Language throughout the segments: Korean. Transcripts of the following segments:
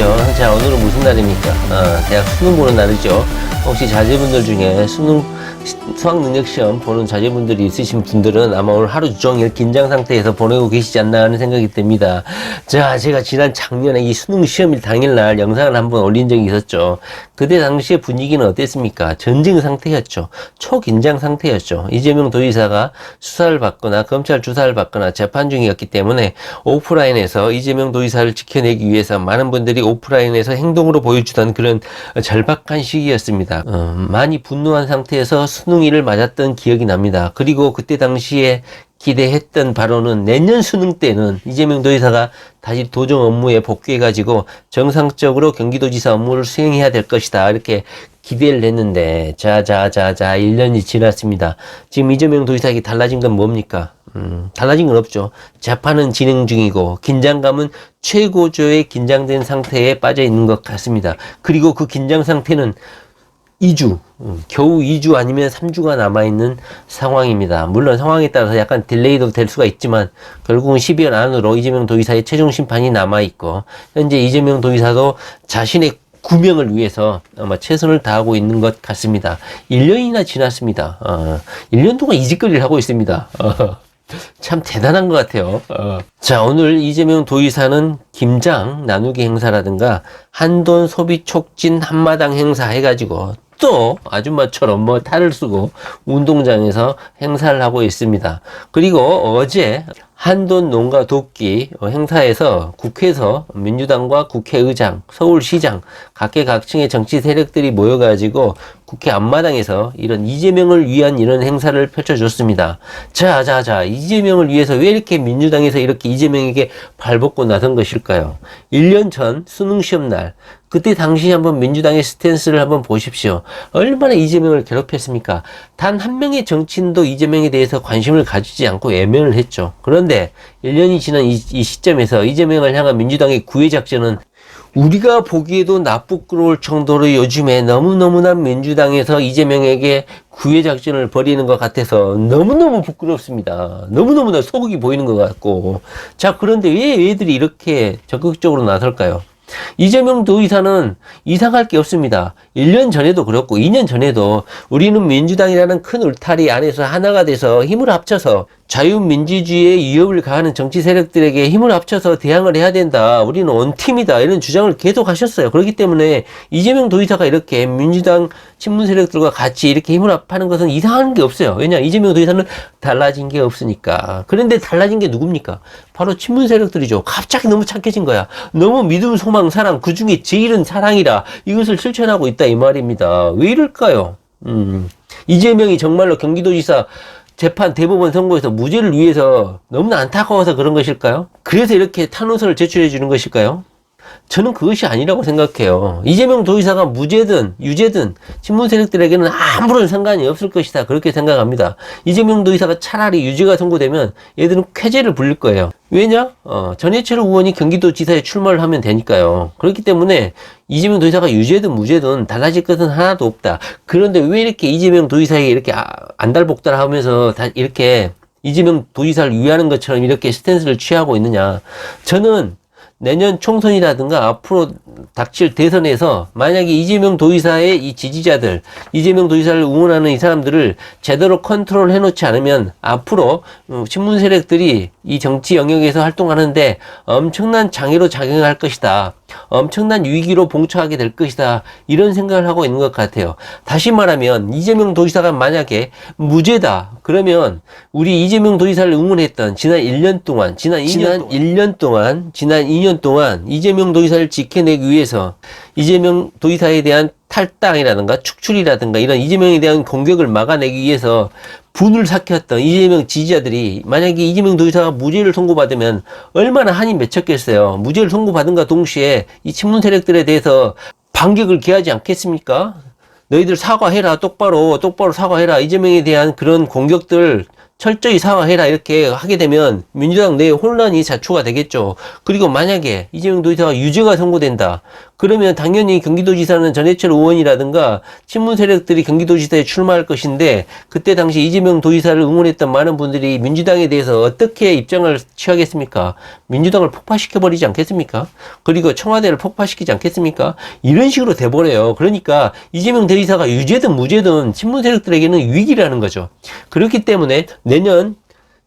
계시죠? 자, 오늘은 무슨 날입니까? 어, 대학 수능 보는 날이죠. 혹시 자제분들 중에 수능, 시- 수학 능력 시험 보는 자제분들이 있으신 분들은 아마 오늘 하루 종일 긴장 상태에서 보내고 계시지 않나 하는 생각이 듭니다. 자, 제가 지난 작년에 이 수능 시험일 당일날 영상을 한번 올린 적이 있었죠. 그때 당시의 분위기는 어땠습니까? 전쟁 상태였죠. 초긴장 상태였죠. 이재명 도지사가 수사를 받거나 검찰 조사를 받거나 재판 중이었기 때문에 오프라인에서 이재명 도지사를 지켜내기 위해서 많은 분들이 오프라인에서 행동으로 보여주던 그런 절박한 시기였습니다. 어, 많이 분노한 상태에서 수 능일을 맞았던 기억이 납니다. 그리고 그때 당시에 기대했던 바로는 내년 수능 때는 이재명 도지사가 다시 도정 업무에 복귀해가지고 정상적으로 경기도지사 업무를 수행해야 될 것이다. 이렇게 기대를 했는데, 자, 자, 자, 자, 1년이 지났습니다. 지금 이재명 도지사에게 달라진 건 뭡니까? 음, 달라진 건 없죠. 재판은 진행 중이고, 긴장감은 최고조의 긴장된 상태에 빠져 있는 것 같습니다. 그리고 그 긴장 상태는 2주, 음, 겨우 2주 아니면 3주가 남아있는 상황입니다. 물론 상황에 따라서 약간 딜레이도 될 수가 있지만 결국은 12월 안으로 이재명 도지사의 최종 심판이 남아있고 현재 이재명 도지사도 자신의 구명을 위해서 아마 최선을 다하고 있는 것 같습니다. 1년이나 지났습니다. 어, 1년 동안 이직거리를 하고 있습니다. 어. 참 대단한 것 같아요. 어. 자, 오늘 이재명 도의사는 김장 나누기 행사라든가 한돈 소비 촉진 한마당 행사 해가지고 또 아줌마처럼 뭐 탈을 쓰고 운동장에서 행사를 하고 있습니다. 그리고 어제 한돈 농가 돕기 행사에서 국회에서 민주당과 국회의장, 서울시장, 각계각층의 정치 세력들이 모여가지고 국회 앞마당에서 이런 이재명을 위한 이런 행사를 펼쳐줬습니다. 자, 자, 자, 이재명을 위해서 왜 이렇게 민주당에서 이렇게 이재명에게 발벗고 나선 것일까요? 1년 전 수능시험 날, 그때 당시 한번 민주당의 스탠스를 한번 보십시오. 얼마나 이재명을 괴롭혔습니까? 단 한 명의 정치인도 이재명에 대해서 관심을 가지지 않고 외면을 했죠. 그런데 1년이 지난 이, 이 시점에서 이재명을 향한 민주당의 구애 작전은 우리가 보기에도 나쁘끄러울 정도로 요즘에 너무너무나 민주당에서 이재명에게 구애 작전을 벌이는 것 같아서 너무너무 부끄럽습니다. 너무너무나 소극이 보이는 것 같고. 자, 그런데 왜 얘들이 이렇게 적극적으로 나설까요? 이재명 도의사는 이상할 게 없습니다. 1년 전에도 그렇고 2년 전에도 우리는 민주당이라는 큰 울타리 안에서 하나가 돼서 힘을 합쳐서 자유민주주의의 위협을 가하는 정치 세력들에게 힘을 합쳐서 대항을 해야 된다. 우리는 원팀이다. 이런 주장을 계속 하셨어요. 그렇기 때문에 이재명 도의사가 이렇게 민주당 친문 세력들과 같이 이렇게 힘을 합하는 것은 이상한 게 없어요. 왜냐? 이재명 도의사는 달라진 게 없으니까. 그런데 달라진 게 누굽니까? 바로 친문 세력들이죠. 갑자기 너무 착해진 거야. 너무 믿음, 소망, 사랑, 그 중에 제일은 사랑이라 이것을 실천하고 있다. 이 말입니다. 왜 이럴까요? 음. 이재명이 정말로 경기도지사 재판 대법원 선고에서 무죄를 위해서 너무나 안타까워서 그런 것일까요? 그래서 이렇게 탄원서를 제출해 주는 것일까요? 저는 그것이 아니라고 생각해요. 이재명 도의사가 무죄든 유죄든 친문 세력들에게는 아무런 상관이 없을 것이다. 그렇게 생각합니다. 이재명 도의사가 차라리 유죄가 선고되면 얘들은 쾌재를 불릴 거예요. 왜냐? 어, 전해철 의원이 경기도지사에 출마를 하면 되니까요. 그렇기 때문에 이재명 도의사가 유죄든 무죄든 달라질 것은 하나도 없다. 그런데 왜 이렇게 이재명 도의사에게 이렇게 아- 안달복달 하면서 다 이렇게 이재명 도지사를 위하는 것처럼 이렇게 스탠스를 취하고 있느냐. 저는 내년 총선이라든가 앞으로 닥칠 대선에서 만약에 이재명 도의사의 이 지지자들, 이재명 도의사를 응원하는 이 사람들을 제대로 컨트롤 해놓지 않으면 앞으로 음, 친문 세력들이 이 정치 영역에서 활동하는데 엄청난 장애로 작용할 것이다. 엄청난 위기로 봉착하게 될 것이다. 이런 생각을 하고 있는 것 같아요. 다시 말하면 이재명 도지사가 만약에 무죄다. 그러면 우리 이재명 도지사를 응원했던 지난 1년 동안, 지난 2년, 1년 동안, 지난 2년 동안 이재명 도지사를 지켜내기 위해서 이재명 도지사에 대한 탈당이라든가 축출이라든가 이런 이재명에 대한 공격을 막아내기 위해서 분을 삭혔던 이재명 지지자들이 만약에 이재명 도지사가 무죄를 선고받으면 얼마나 한이 맺혔겠어요. 무죄를 선고받은가 동시에 이 친문 세력들에 대해서 반격을 기하지 않겠습니까? 너희들 사과해라. 똑바로, 똑바로 사과해라. 이재명에 대한 그런 공격들 철저히 사과해라. 이렇게 하게 되면 민주당 내에 혼란이 자초가 되겠죠. 그리고 만약에 이재명 도지사가 유죄가 선고된다. 그러면 당연히 경기도지사는 전해철 의원이라든가 친문 세력들이 경기도지사에 출마할 것인데 그때 당시 이재명 도지사를 응원했던 많은 분들이 민주당에 대해서 어떻게 입장을 취하겠습니까? 민주당을 폭파시켜버리지 않겠습니까? 그리고 청와대를 폭파시키지 않겠습니까? 이런 식으로 돼버려요. 그러니까 이재명 대지사가 유죄든 무죄든 친문 세력들에게는 위기라는 거죠. 그렇기 때문에 내년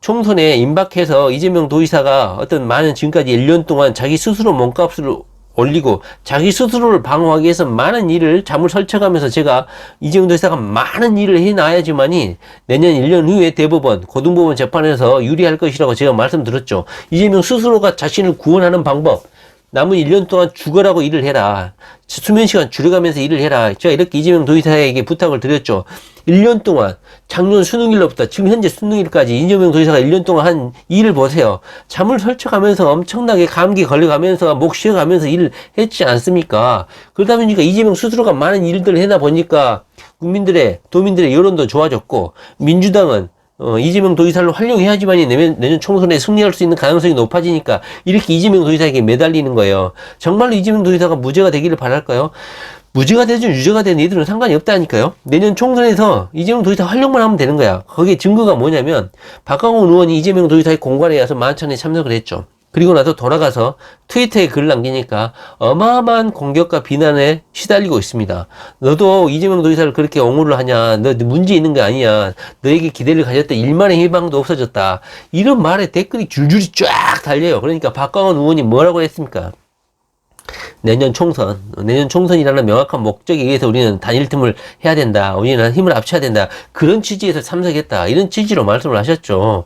총선에 임박해서 이재명 도지사가 어떤 많은 지금까지 1년 동안 자기 스스로 몸값을 올리고 자기 스스로를 방어하기 위해서 많은 일을 잠을 설쳐가면서 제가 이재명 도지사가 많은 일을 해놔야지만이 내년 1년 후에 대법원, 고등법원 재판에서 유리할 것이라고 제가 말씀드렸죠. 이재명 스스로가 자신을 구원하는 방법, 남은 1년 동안 죽어라고 일을 해라. 수면 시간 줄여가면서 일을 해라. 제가 이렇게 이재명 도지사에게 부탁을 드렸죠. 1년 동안 작년 수능일로부터 지금 현재 수능일까지 이재명 도지사가 1년 동안 한 일을 보세요. 잠을 설쳐가면서 엄청나게 감기 걸려가면서 목 쉬어가면서 일을 했지 않습니까? 그러다 보니까 이재명 스스로가 많은 일들을 해나 보니까 국민들의 도민들의 여론도 좋아졌고 민주당은 어, 이재명 도지사를 활용해야지만이 내년, 내년 총선에 승리할 수 있는 가능성이 높아지니까 이렇게 이재명 도지사에게 매달리는 거예요. 정말로 이재명 도지사가 무죄가 되기를 바랄까요? 무죄가 되든 유죄가 되든 이들은 상관이 없다니까요. 내년 총선에서 이재명 도지사 활용만 하면 되는 거야. 거기에 증거가 뭐냐면 박광훈 의원이 이재명 도지사의 공관에 와서 만찬에 참석을 했죠. 그리고 나서 돌아가서 트위터에 글을 남기니까 어마어마한 공격과 비난에 시달리고 있습니다. 너도 이재명 도지사를 그렇게 옹호를 하냐? 너 문제 있는 거 아니야? 너에게 기대를 가졌다. 일만의 희망도 없어졌다. 이런 말에 댓글이 줄줄이 쫙 달려요. 그러니까 박광원 의원이 뭐라고 했습니까? 내년 총선, 내년 총선이라는 명확한 목적에 의해서 우리는 단일 틈을 해야 된다. 우리는 힘을 합쳐야 된다. 그런 취지에서 참석했다. 이런 취지로 말씀을 하셨죠.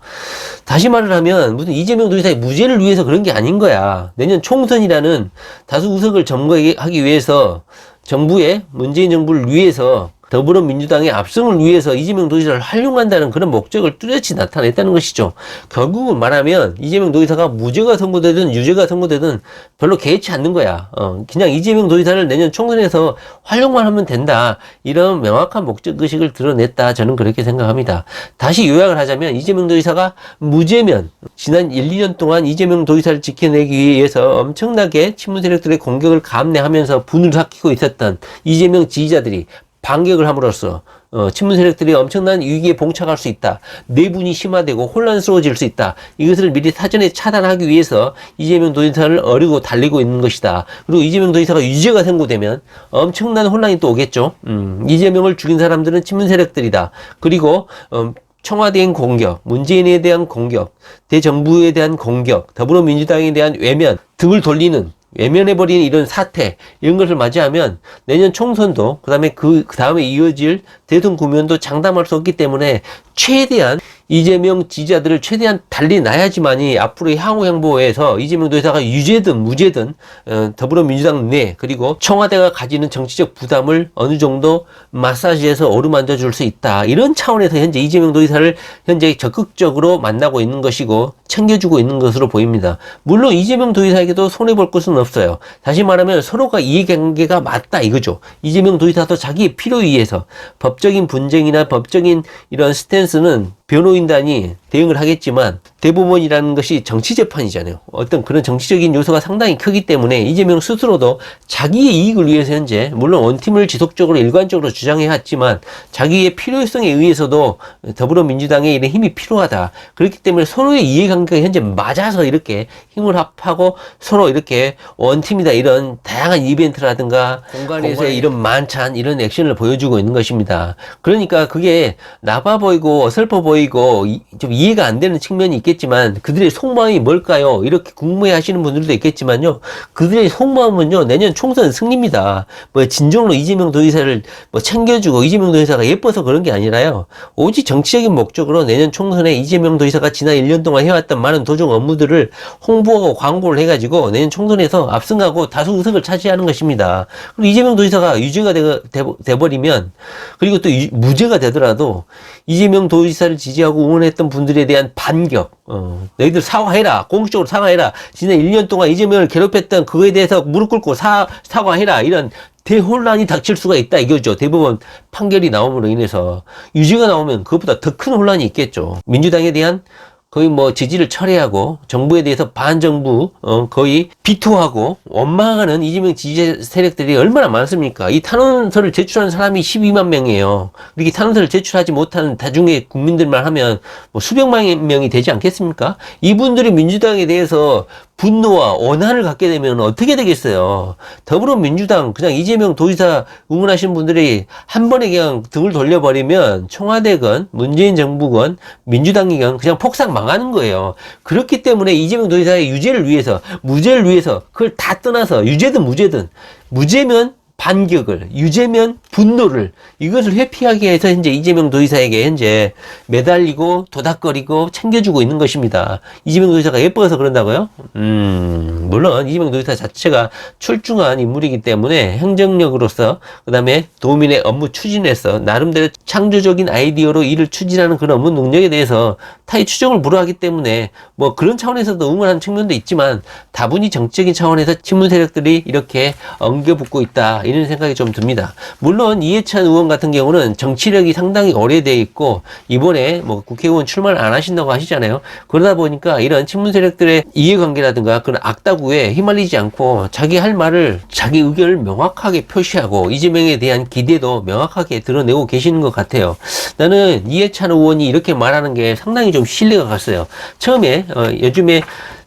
다시 말을 하면 무슨 이재명 도지사의 무죄를 위해서 그런 게 아닌 거야. 내년 총선이라는 다수 우석을 점거하기 위해서 정부의 문재인 정부를 위해서 더불어민주당의 압승을 위해서 이재명 도지사를 활용한다는 그런 목적을 뚜렷이 나타냈다는 것이죠. 결국은 말하면 이재명 도지사가 무죄가 선고되든 유죄가 선고되든 별로 개의치 않는 거야. 어, 그냥 이재명 도지사를 내년 총선에서 활용만 하면 된다. 이런 명확한 목적 의식을 드러냈다. 저는 그렇게 생각합니다. 다시 요약을 하자면 이재명 도지사가 무죄면 지난 1, 2년 동안 이재명 도지사를 지켜내기 위해서 엄청나게 친문 세력들의 공격을 감내하면서 분을 삭히고 있었던 이재명 지지자들이 반격을 함으로써 어, 친문 세력들이 엄청난 위기에 봉착할 수 있다. 내분이 심화되고 혼란스러워질 수 있다. 이것을 미리 사전에 차단하기 위해서 이재명 도지사를 어리고 달리고 있는 것이다. 그리고 이재명 도지사가 유죄가 선고되면 엄청난 혼란이 또 오겠죠. 음, 이재명을 죽인 사람들은 친문 세력들이다. 그리고 음, 청와대인 공격, 문재인에 대한 공격, 대정부에 대한 공격, 더불어민주당에 대한 외면 등을 돌리는 외면해버리는 이런 사태, 이런 것을 맞이하면 내년 총선도, 그 다음에 그, 그 다음에 이어질 대선 구면도 장담할 수 없기 때문에 최대한 이재명 지지자들을 최대한 달리 놔야지만이 앞으로의 향후 행보에서 이재명 도지사가 유죄든 무죄든 어, 더불어민주당 내 그리고 청와대가 가지는 정치적 부담을 어느 정도 마사지해서 어루만져 줄 수 있다. 이런 차원에서 현재 이재명 도지사를 현재 적극적으로 만나고 있는 것이고 챙겨주고 있는 것으로 보입니다. 물론 이재명 도지사에게도 손해볼 것은 없어요. 다시 말하면 서로가 이해관계가 맞다 이거죠. 이재명 도지사도 자기의 필요에 의해서 법적인 분쟁이나 법적인 이런 스탠스는 변호인단이 대응을 하겠지만 대법원이라는 것이 정치 재판이잖아요. 어떤 그런 정치적인 요소가 상당히 크기 때문에 이재명 스스로도 자기의 이익을 위해서 현재 물론 원팀을 지속적으로 일관적으로 주장해 왔지만 자기의 필요성에 의해서도 더불어민주당의 이런 힘이 필요하다. 그렇기 때문에 서로의 이해관계가 현재 맞아서 이렇게 힘을 합하고 서로 이렇게 원팀이다 이런 다양한 이벤트라든가 공간에서의 이런 만찬 이런 액션을 보여주고 있는 것입니다. 그러니까 그게 나빠 보이고 어설퍼 보이고 이- 좀 이해가 안 되는 측면이 있겠 지만 그들의 속마음이 뭘까요? 이렇게 궁금해 하시는 분들도 있겠지만요. 그들의 속마음은요. 내년 총선 승리입니다. 뭐 진정으로 이재명 도지사를 뭐 챙겨주고 이재명 도지사가 예뻐서 그런 게 아니라요. 오직 정치적인 목적으로 내년 총선에 이재명 도지사가 지난 1년 동안 해왔던 많은 도정 업무들을 홍보하고 광고를 해가지고 내년 총선에서 압승하고 다수 의석을 차지하는 것입니다. 그리고 이재명 도지사가 유죄가 되, 돼, 버리면 그리고 또 유- 무죄가 되더라도 이재명 도지사를 지지하고 응원했던 분들에 대한 반격, 어, 너희들 사과해라. 공식적으로 사과해라. 지난 1년 동안 이재명을 괴롭혔던 그거에 대해서 무릎 꿇고 사, 사과해라. 이런 대혼란이 닥칠 수가 있다 이거죠. 대법원 판결이 나옴으로 인해서 유죄가 나오면 그것보다 더 큰 혼란이 있겠죠. 민주당에 대한 거의 뭐 지지를 철회하고 정부에 대해서 반정부 어, 거의 비토하고 원망하는 이재명 지지 세력들이 얼마나 많습니까? 이 탄원서를 제출한 사람이 12만 명이에요. 이렇게 탄원서를 제출하지 못하는 다중의 국민들만 하면 뭐 수백만 명이 되지 않겠습니까? 이분들이 민주당에 대해서 분노와 원한을 갖게 되면 어떻게 되겠어요? 더불어민주당 그냥 이재명 도지사 응원하시는 분들이 한 번에 그냥 등을 돌려버리면 청와대건 문재인 정부건 민주당이건 그냥 폭삭 망하는 거예요. 그렇기 때문에 이재명 도지사의 유죄를 위해서 무죄를 위해서 그걸 다 떠나서 유죄든 무죄든 무죄면 반격을 유죄면 분노를 이것을 회피하기 위해서 현재 이재명 도지사에게 현재 매달리고 도닥거리고 챙겨주고 있는 것입니다. 이재명 도지사가 예뻐서 그런다고요? 음 물론 이재명 도지사 자체가 출중한 인물이기 때문에 행정력으로서 그 다음에 도민의 업무 추진에서 나름대로 창조적인 아이디어로 일을 추진하는 그런 업무 능력에 대해서 타의 추정을 불허하기 때문에 뭐 그런 차원에서도 응원하는 측면도 있지만 다분히 정적인 차원에서 친문 세력들이 이렇게 엉겨붙고 있다 이런 생각이 좀 듭니다. 물론 이해찬 의원 같은 경우는 정치력이 상당히 오래돼 있고 이번에 뭐 국회의원 출마를 안 하신다고 하시잖아요. 그러다 보니까 이런 친문 세력들의 이해관계라든가 그런 악다구에 휘말리지 않고 자기 할 말을 자기 의견을 명확하게 표시하고 이재명에 대한 기대도 명확하게 드러내고 계시는 것 같아요. 나는 이해찬 의원이 이렇게 말하는 게 상당히 좀 신뢰가 갔어요. 처음에 어, 요즘에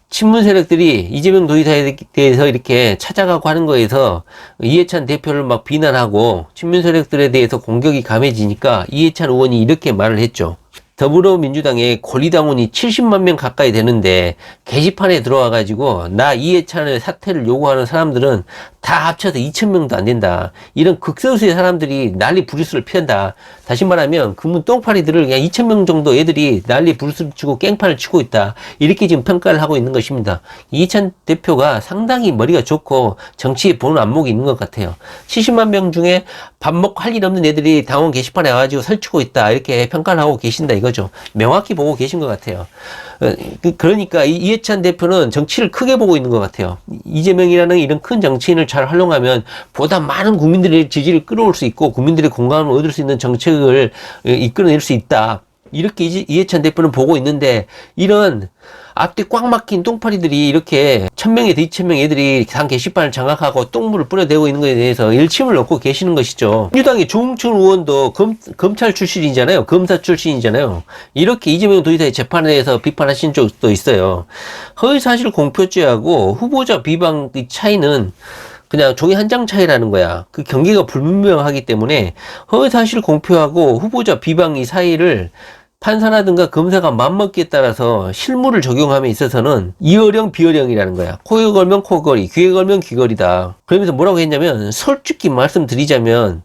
친문 세력들이 이재명 도지사에 대해서 이렇게 찾아가고 하는 거에서 이해찬 대표를 막 비난하고 친문 세력들에 대해서 공격이 감해지니까 이해찬 의원이 이렇게 말을 했죠. 더불어민주당의 권리당원이 70만 명 가까이 되는데 게시판에 들어와 가지고 나 이해찬의 사퇴를 요구하는 사람들은 다 합쳐서 2천 명도 안 된다. 이런 극소수의 사람들이 난리 부르스를 피한다. 다시 말하면 그문 똥파리들을 그냥 2천 명 정도 애들이 난리 부르스를 치고 깽판을 치고 있다. 이렇게 지금 평가를 하고 있는 것입니다. 이해찬 대표가 상당히 머리가 좋고 정치에 보는 안목이 있는 것 같아요. 70만 명 중에 밥 먹고 할 일 없는 애들이 당원 게시판에 와가지고 설치고 있다. 이렇게 평가를 하고 계신다 이거죠. 명확히 보고 계신 것 같아요. 어, 그- 그러니까 이 이해찬 대표는 정치를 크게 보고 있는 것 같아요. 이재명이라는 이런 큰 정치인을 잘 활용하면 보다 많은 국민들의 지지를 끌어올 수 있고 국민들의 공감을 얻을 수 있는 정책을 어, 이끌어낼 수 있다. 이렇게 이해찬 대표는 보고 있는데 이런 앞뒤 꽉 막힌 똥파리들이 이렇게 천명에서 이천명 애들이 당 게시판을 장악하고 똥물을 뿌려대고 있는 것에 대해서 일침을 놓고 계시는 것이죠. 민주당의 조홍천 의원도 검, 검찰 출신이잖아요. 검사 출신이잖아요. 이렇게 이재명 도지사의 재판에 대해서 비판하신 적도 있어요. 허위사실 공표죄하고 후보자 비방의 차이는 그냥 종이 한 장 차이라는 거야. 그 경계가 불분명하기 때문에 허위 사실 공표하고 후보자 비방의 사이를 판사라든가 검사가 맘먹기에 따라서 실무를 적용함에 있어서는 이어령 비어령이라는 거야. 코에 걸면 코걸이, 귀에 걸면 귀걸이다. 그러면서 뭐라고 했냐면 솔직히 말씀드리자면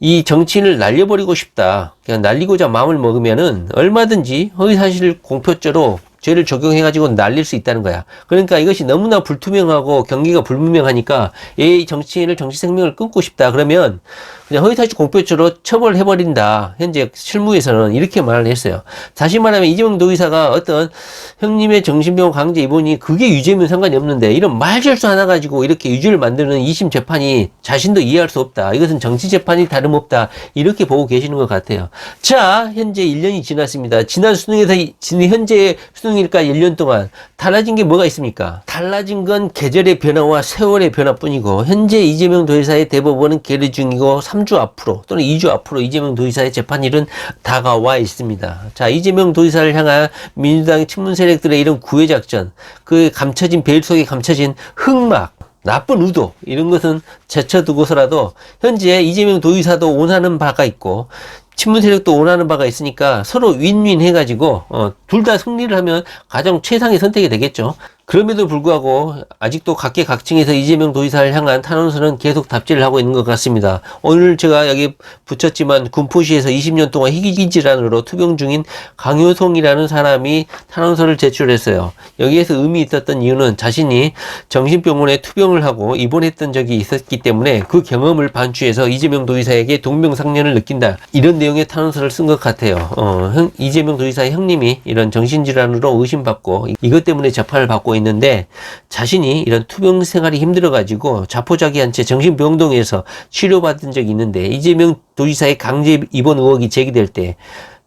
이 정치인을 날려버리고 싶다. 그냥 날리고자 마음을 먹으면은 얼마든지 허위사실 공표죄로 죄를 적용해가지고 날릴 수 있다는 거야. 그러니까 이것이 너무나 불투명하고 경기가 불분명하니까 이 정치인을 정치 생명을 끊고 싶다. 그러면 그냥 허위사실 공표죄로 처벌해버린다. 현재 실무에서는 이렇게 말을 했어요. 다시 말하면 이재명 도의사가 어떤 형님의 정신병원 강제 입원이 그게 유죄면 상관이 없는데 이런 말실수 하나 가지고 이렇게 유죄를 만드는 2심 재판이 자신도 이해할 수 없다. 이것은 정치 재판이 다름없다. 이렇게 보고 계시는 것 같아요. 자, 현재 1년이 지났습니다. 지난 수능에서 현재 수능일까 1년 동안 달라진 게 뭐가 있습니까? 달라진 건 계절의 변화와 세월의 변화뿐이고 현재 이재명 도지사의 대법원은 계류 중이고 3주 앞으로 또는 2주 앞으로 이재명 도지사의 재판일은 다가와 있습니다. 자, 이재명 도지사를 향한 민주당 친문 세력들의 이런 구애 작전, 그 감춰진 베일 속에 감춰진 흑막 나쁜 의도 이런 것은 제쳐두고서라도 현재 이재명 도의사도 원하는 바가 있고 친문 세력도 원하는 바가 있으니까 서로 윈윈 해가지고 어, 둘 다 승리를 하면 가장 최상의 선택이 되겠죠. 그럼에도 불구하고 아직도 각계각층에서 이재명 도지사를 향한 탄원서는 계속 답지를 하고 있는 것 같습니다. 오늘 제가 여기 붙였지만 군포시에서 20년 동안 희귀 질환으로 투병 중인 강효송이라는 사람이 탄원서를 제출했어요. 여기에서 의미 있었던 이유는 자신이 정신병원에 투병을 하고 입원했던 적이 있었기 때문에 그 경험을 반추해서 이재명 도지사에게 동병상련을 느낀다. 이런 내용의 탄원서를 쓴 것 같아요. 어, 형- 이재명 도지사의 형님이 이런 정신질환으로 의심받고 이것 때문에 재판을 받고 있는데 자신이 이런 투병 생활이 힘들어가지고 자포자기한 채 정신병동에서 치료받은 적이 있는데 이재명 도지사의 강제 입원 의혹이 제기될 때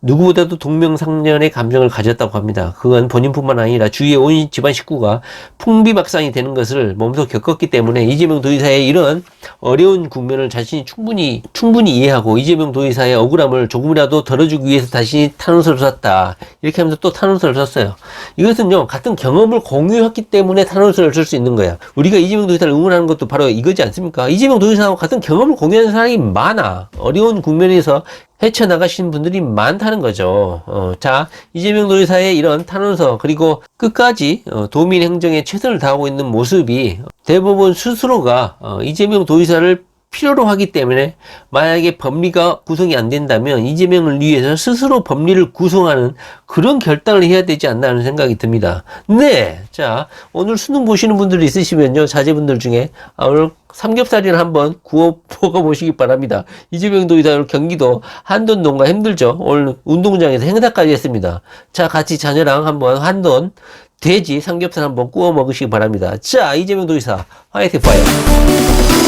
누구보다도 동명상련의 감정을 가졌다고 합니다. 그건 본인뿐만 아니라 주위의 온 집안 식구가 풍비박산이 되는 것을 몸소 겪었기 때문에 이재명 도의사의 이런 어려운 국면을 자신이 충분히 충분히 이해하고 이재명 도의사의 억울함을 조금이라도 덜어주기 위해서 다시 탄원서를 썼다. 이렇게 하면서 또 탄원서를 썼어요. 이것은요 같은 경험을 공유했기 때문에 탄원서를 쓸 수 있는 거야. 우리가 이재명 도의사를 응원하는 것도 바로 이거지 않습니까? 이재명 도의사하고 같은 경험을 공유하는 사람이 많아. 어려운 국면에서 헤쳐나가신 분들이 많다는 거죠. 어, 자, 이재명 도지사의 이런 탄원서, 그리고 끝까지 어, 도민 행정에 최선을 다하고 있는 모습이 대법원 스스로가 어, 이재명 도지사를 필요로 하기 때문에 만약에 법리가 구성이 안 된다면 이재명을 위해서 스스로 법리를 구성하는 그런 결단을 해야 되지 않나 하는 생각이 듭니다. 네. 자, 오늘 수능 보시는 분들 있으시면요. 자제분들 중에 아, 오늘 삼겹살이나 한번 구워 먹어보시기 바랍니다. 이재명 도지사 오늘 경기도 한돈 농가 힘들죠. 오늘 운동장에서 행사까지 했습니다. 자, 같이 자녀랑 한번 한돈 돼지 삼겹살 한번 구워 먹으시기 바랍니다. 자, 이재명 도지사 화이팅 파이어.